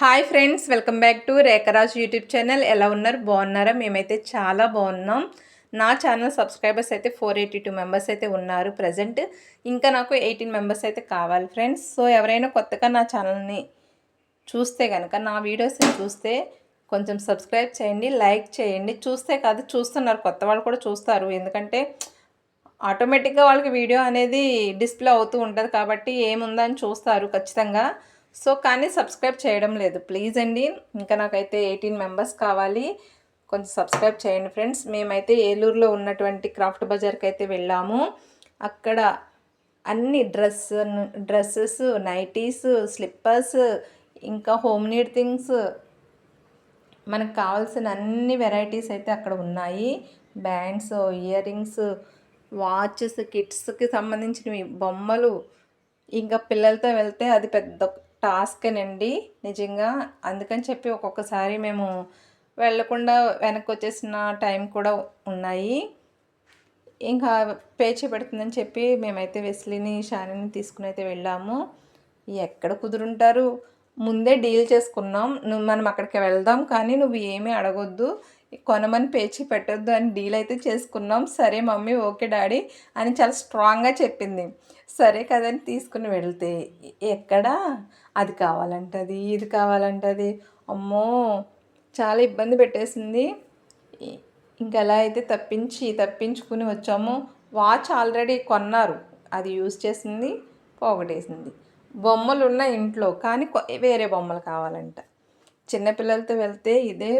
Hi friends welcome back to Rekharaj YouTube channel. ఎలా ఉన్నారు? బాగున్నారా? మేమైతే చాలా బాగున్నాం. నా ఛానల్ సబ్స్క్రైబర్స్ అయితే ఫోర్ ఎయిటీ టూ మెంబర్స్ అయితే ఉన్నారు ప్రజెంట్. ఇంకా నాకు ఎయిటీన్ మెంబర్స్ అయితే కావాలి ఫ్రెండ్స్. సో ఎవరైనా కొత్తగా నా ఛానల్ని చూస్తే కనుక నా వీడియోస్ని చూస్తే కొంచెం సబ్స్క్రైబ్ చేయండి లైక్ చేయండి. చూస్తే కాదు చూస్తున్నారు. కొత్త వాళ్ళు కూడా చూస్తారు. ఎందుకంటే ఆటోమేటిక్గా వాళ్ళకి వీడియో అనేది డిస్ప్లే అవుతూ ఉంటుంది కాబట్టి ఏముందని చూస్తారు ఖచ్చితంగా. సో కానీ సబ్స్క్రైబ్ చేయడం లేదు. ప్లీజ్ అండి. ఇంకా నాకైతే ఎయిటీన్ మెంబర్స్ కావాలి. కొంచెం సబ్స్క్రైబ్ చేయండి ఫ్రెండ్స్. మేమైతే ఏలూరులో ఉన్నటువంటి క్రాఫ్ట్ బజార్కి అయితే వెళ్ళాము. అక్కడ అన్ని డ్రెస్ డ్రెస్సెస్ నైటీస్ స్లిప్పర్స్ ఇంకా హోమ్ నీడ్ థింగ్స్ మనకు కావాల్సిన అన్ని వెరైటీస్ అయితే అక్కడ ఉన్నాయి. బ్యాండ్స్ ఇయర్ రింగ్స్ వాచెస్ కిడ్స్కి సంబంధించినవి బొమ్మలు. ఇంకా పిల్లలతో వెళ్తే అది పెద్ద టాస్కేనండి. నిజంగా అందుకని చెప్పి ఒక్కొక్కసారి మేము వెళ్ళకుండా వెనక్కి వచ్చేసిన టైం కూడా ఉన్నాయి. ఇంకా పేచి పెడుతుందని చెప్పి మేమైతే వెస్లీని షానిని తీసుకుని అయితే వెళ్ళాము. ఎక్కడ కుదురుంటారు? ముందే డీల్ చేసుకున్నాం. నువ్వు మనం అక్కడికి వెళ్దాం కానీ నువ్వు ఏమీ అడగొద్దు. కొనమని పేచి పెట్టొద్దు అని డీల్ అయితే చేసుకున్నాం. సరే మమ్మీ ఓకే డాడీ అని చాలా స్ట్రాంగ్గా చెప్పింది. సరే కదని తీసుకుని వెళ్తే ఎక్కడ? అది కావాలంటది ఇది కావాలంటది. అమ్మో చాలా ఇబ్బంది పెట్టేసింది. ఇంకా ఎలా అయితే తప్పించి తప్పించుకుని వచ్చాము వాచ్ ఆల్రెడీ కొన్నారు. అది యూజ్ చేసింది పోగొట్టేసింది. బొమ్మలు ఉన్న ఇంట్లో కానీ వేరే బొమ్మలు కావాలంట. చిన్నపిల్లలతో వెళ్తే ఇదే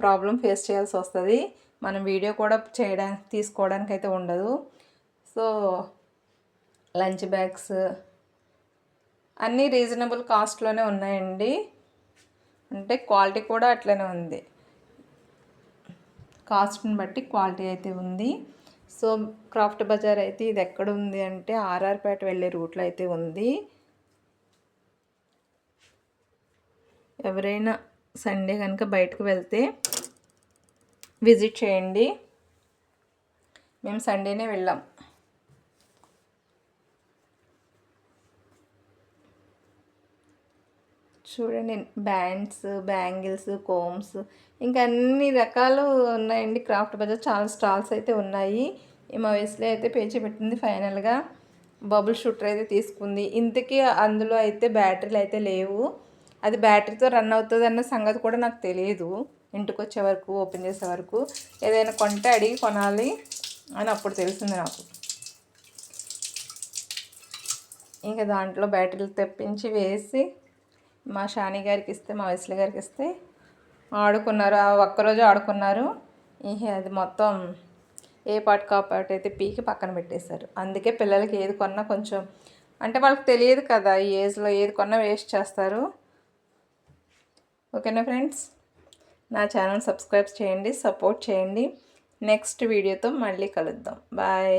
ప్రాబ్లం ఫేస్ చేయాల్సి వస్తుంది. మనం వీడియో కూడా చేయడానికి తీసుకోవడానికి అయితే ఉండదు. సో లంచ్ బ్యాగ్స్ అన్నీ రీజనబుల్ కాస్ట్లోనే ఉన్నాయండి. అంటే క్వాలిటీ కూడా అట్లనే ఉంది. కాస్ట్ని బట్టి క్వాలిటీ అయితే ఉంది. సో క్రాఫ్ట్ బజార్ అయితే ఇది ఎక్కడ ఉంది అంటే ఆర్ఆర్పేట వెళ్ళే రూట్లో అయితే ఉంది. ఎవరైనా సండే కనుక బయటకు వెళ్తే విజిట్ చేయండి. మేము సండేనే వెళ్ళాం. చూడండి బ్యాండ్స్ బ్యాంగిల్స్ కోమ్స్ ఇంకా అన్ని రకాలు ఉన్నాయండి. క్రాఫ్ట్ బజార్ చాలా స్టాల్స్ అయితే ఉన్నాయి. మా వయసులో అయితే పేచి పెట్టింది ఫైనల్గా. బబుల్ షూటర్ అయితే తీసుకుంది. ఇంతకీ అందులో అయితే బ్యాటరీలు అయితే లేవు. అది బ్యాటరీతో రన్ అవుతుంది అన్న సంగతి కూడా నాకు తెలియదు ఇంటికి వచ్చే వరకు ఓపెన్ చేసే వరకు ఏదైనా కొంటే అడిగి కొనాలి అని అప్పుడు తెలిసింది నాకు. ఇంకా దాంట్లో బ్యాటరీలు తెప్పించి వేసి మా షాని గారికి ఇస్తే మా వయసుల గారికి ఇస్తే ఆడుకున్నారు. ఆ ఒక్కరోజు ఆడుకున్నారు. ఇహ అది మొత్తం ఏ పాటు కాపాటు అయితే పీకి పక్కన పెట్టేశారు. అందుకే పిల్లలకి ఏది కొన్నా కొంచెం అంటే వాళ్ళకి తెలియదు కదా ఈ ఏజ్లో ఏది కొన్నా వేస్ట్ చేస్తారు. ఓకేనా ఫ్రెండ్స్? నా ఛానల్ సబ్స్క్రైబ్ చేయండి సపోర్ట్ చేయండి. నెక్స్ట్ వీడియోతో మళ్ళీ కలుద్దాం. బాయ్.